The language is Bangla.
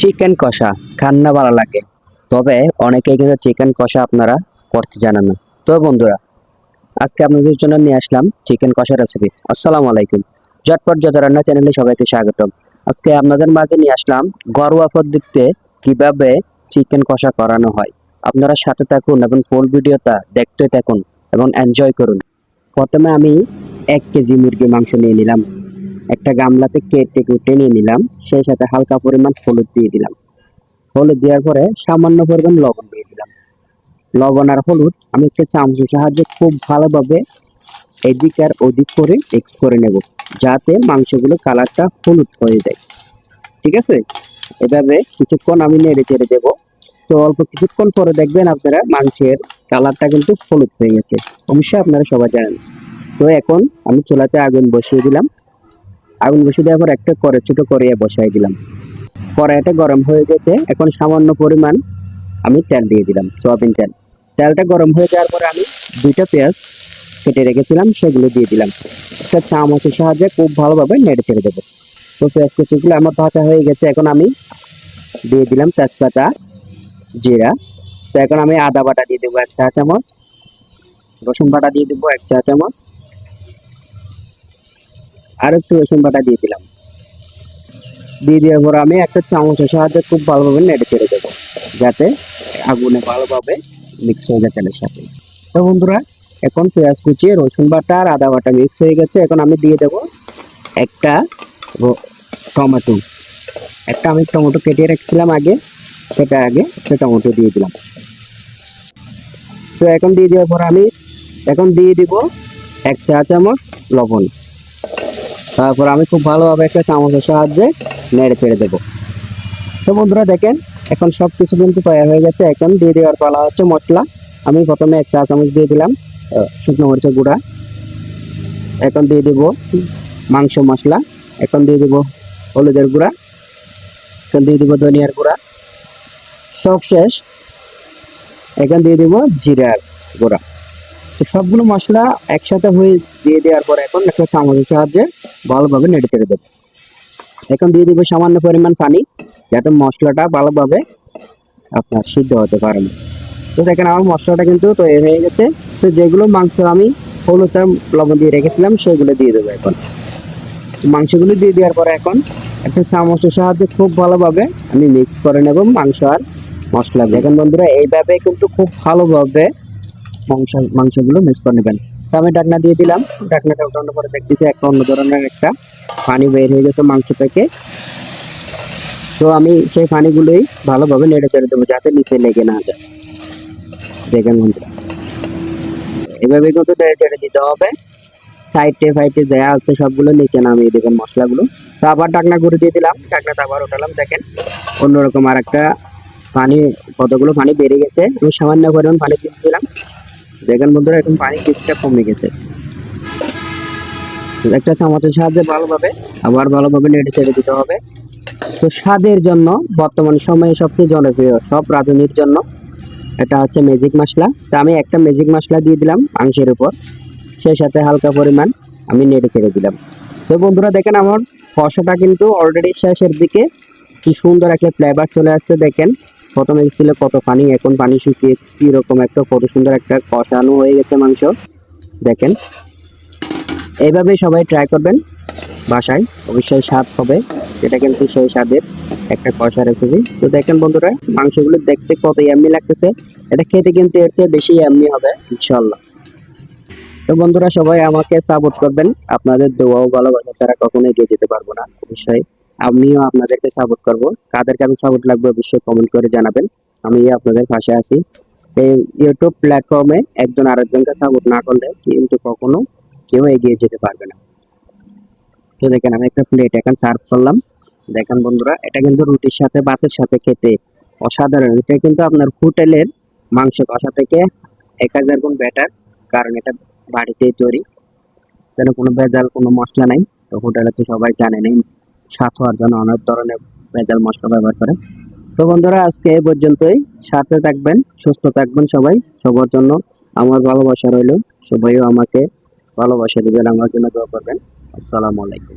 চিকেন কষা, খান্না ভালো লাগে। তবে অনেকেই কিন্তু চিকেন কষা আপনারা করতে জানেন না। তো বন্ধুরা, আজকে আপনাদের জন্য নিয়ে আসলাম চিকেন কষা রেসিপি আসসালামু আলাইকুম। ঝটপট যত রান্না চ্যানেলে সবাইকে স্বাগতম। আজকে আপনাদের মাঝে নিয়ে আসলাম ঘরোয়া পদ্ধতিতে কীভাবে চিকেন কষা করানো হয়। আপনারা সাথে থাকুন এবং ফুল ভিডিওটা দেখতে থাকুন এবং এনজয় করুন। প্রথমে আমি এক কেজি মুরগি মাংস নিয়ে নিলাম। একটা গামলাতে কেটে কুটে নিলাম, সেই সাথে হালকা পরিমাণ হলুদ দিয়ে দিলাম। হলুদ দেওয়ার পরে সামান্য পরিমাণ লবণ দিয়ে দিলাম। লবণ আর হলুদ আমি একটা চামচের সাহায্যে খুব ভালোভাবে এদিক আর ওদিক করে মিক্স করে নেব, যাতে মাংসগুলো কালারটা হলুদ হয়ে যায়। ঠিক আছে? এভাবে কিছুক্ষণ আমি নেড়ে চেড়ে দেব। তো অল্প কিছুক্ষণ পরে দেখবেন আপনারা মাংসের কালারটা কিন্তু হলুদ হয়ে গেছে। অবশ্যই আপনারা সবাই জানেন। তো এখন আমি চুলাতে আগুন বসিয়ে দিলাম। আগুন বসিয়ে দেওয়ার পর একটা করে ছোট কড়াইয়ে বসাই দিলাম। কড়াইটা গরম হয়ে গেছে। এখন সামান্য পরিমাণ আমি তেল দিয়ে দিলাম, সয়াবিন তেল। তেলটা গরম হয়ে যাওয়ার পরে আমি দুইটা পেঁয়াজ কেটে রেখেছিলাম, সেগুলো দিয়ে দিলাম। একটা চামচের সাহায্যে খুব ভালোভাবে নেড়ে ছেড়ে দেবো। তো পেঁয়াজ কুচিগুলো আমার ভাজা হয়ে গেছে। এখন আমি দিয়ে দিলাম তেজপাতা, জিরা। তো এখন আমি আদা বাটা দিয়ে দেবো এক চা চামচ, রসুন বাটা দিয়ে দেবো এক চা চামচ। আর একটু রসুন বাটা দিয়ে দিলাম। দিয়ে দেওয়ার পর আমি একটা চামচের সাহায্যে খুব ভালোভাবে নেড়ে চেড়ে দেবো, যাতে আগুনে ভালোভাবে মিক্স হয়ে যায় তেলের সাথে। তো বন্ধুরা, এখন পেঁয়াজ কুচি, রসুন বাটা আর আদা বাটা মিক্স হয়ে গেছে। এখন আমি দিয়ে দেবো একটা টমেটো। একটা আমি টমেটো কেটে রাখছিলাম আগে, সেটা আগে সে টমেটো দিয়ে দিলাম। তো এখন দিয়ে দেওয়ার পর আমি এখন দিয়ে দিব এক চা চামচ লবণ। তারপর আমি খুব ভালোভাবে একটা চামচের সাহায্যে নেড়ে ছেড়ে দেবো। তো বন্ধুরা দেখেন, এখন সব কিছু কিন্তু তৈরি হয়ে গেছে। এখন দিয়ে দেওয়ার পালা হচ্ছে মশলা। আমি প্রথমে এক চা চামচ দিয়ে দিলাম শুকনো মরিচের গুঁড়া। এখন দিয়ে দিব মাংস মশলা। এখন দিয়ে দিব হলুদের গুঁড়া। এখন দিয়ে দিব ধনিয়ার গুঁড়া। সব শেষ। এখন দিয়ে দিব জিরার গুঁড়া। তো সবগুলো মশলা একসাথে হয়ে দিয়ে দেওয়ার পর এখন একটা চামচের সাহায্যে ভালোভাবে নেড়ে চেড়ে দেবো। এখন দিয়ে দিব সামান্য পরিমাণ পানি, যাতে মশলাটা ভালোভাবে আপনার সিদ্ধ হতে পারে তো দেখেন, আমার মশলাটা কিন্তু তৈরি হয়ে গেছে। তো যেগুলো মাংস আমি হলুদ লবণ দিয়ে রেখেছিলাম, সেগুলো দিয়ে দেবো এখন। মাংসগুলো দিয়ে দেওয়ার পরে এখন একটা চামচের সাহায্যে খুব ভালোভাবে আমি মিক্স করে নেব মাংস আর মশলা। দেখেন বন্ধুরা, এইভাবে কিন্তু খুব ভালোভাবে মাংস, মাংসগুলো মিক্স করে নেবেন। তো আমি ডাকনা দিয়ে দিলাম। ডাকনাটা উঠানোর পরে দেখতেছি একটা অন্য ধরনের একটা পানি বের হয়ে গেছে মাংস থেকে। তো আমি সেই পানিগুলোই ভালোভাবে নেড়ে চেড়ে দেবো যাতে নিচে লেগে না যায়। দেখেন বন্ধুরা। এভাবে কিন্তু নেড়ে চেড়ে দিতে হবে। সাইডে ফাইডে যা আছে সবগুলো নিচে নামিয়ে দেবেন মশলাগুলো। তো আবার ডাকনা করে দিয়ে দিলাম। ডাকনাটা আবার উঠালাম, দেখেন। অন্যরকম আর একটা পানি, কতগুলো পানি বেড়ে গেছে। আমি সামান্য পরিমাণ পানি দিয়েছিলাম। দেখেন বন্ধুরা, এখন পানি কিছুটা কমে গেছে। একটা চামচের সাহায্যে ভালোভাবে, আবার ভালোভাবে নেড়ে চেড়ে দিতে হবে। তো স্বাদের জন্য বর্তমান সময়ে সবচেয়ে জনপ্রিয়, সব রাঁধুনির জন্য এটা হচ্ছে ম্যাজিক মশলা। তা আমি একটা ম্যাজিক মশলা দিয়ে দিলাম মাংসের উপর, সেই সাথে হালকা পরিমাণ আমি নেড়ে চেড়ে দিলাম। তো বন্ধুরা, দেখেন আমার কষাটা কিন্তু অলরেডি শেষের দিকে, কি সুন্দর একটা ফ্লেভার চলে আসছে, দেখেন। প্রথমে ছিল কত পানি? এখন পানি শুকিয়ে কীরকম একটা কত সুন্দর একটা কষানো হয়ে গেছে মাংস। দেখেন। এইভাবে সবাই ট্রাই করবেন। বাসায় অবশ্যই স্বাদ হবে। এটা কিন্তু সেই স্বাদের একটা কষা রেসিপি তো দেখেন বন্ধুরা, মাংসগুলো দেখতে কত ইয়াম্মি লাগতেছে। এটা খেতে কিন্তু এর চেয়ে বেশি ইয়াম্মি হবে ইনশাল্লাহ তো বন্ধুরা, সবাই আমাকে সাপোর্ট করবেন। আপনাদের দোয়া ও ভালোবাসা ছাড়া কখনো এগিয়ে যেতে পারব না, অবশ্যই। আমিও আপনাদেরকে সাপোর্ট করব। কাদের কাছে সাপোর্ট লাগবে অবশ্যই কমেন্ট করে জানাবেন। আমি আপনাদের পাশে আছি। এই ইউটিউব প্ল্যাটফর্মে একজন আরেকজনকে সাপোর্ট না করলে কিন্তু কখনো কেউ এগিয়ে যেতে পারবে না। তো দেখেন, আমি একটা প্লেট এখন সার্ভ করলাম। দেখেন বন্ধুরা, এটা কিন্তু রুটির সাথে, ভাতের সাথে খেতে অসাধারণ। এটা কিন্তু আপনার হোটেলের মাংস কষা থেকে এক হাজার গুণ বেটার কারণ এটা বাড়িতেই তৈরি। যেন কোনো ভেজাল, কোনো মশলা নাই, তো হোটেলে তো সবাই জানে নেই স্বাদ হওয়ার জন্য অনেক ধরনের ভেজাল মশলা ব্যবহার করে। তো বন্ধুরা, আজকে এই পর্যন্তই। সাথে থাকবেন, সুস্থ থাকবেন সবাই। সবার জন্য আমার ভালোবাসা রইল। সবাইও আমাকে ভালোবাসা দেবেন, আমার জন্য দোয়া করবেন। আসসালামু আলাইকুম।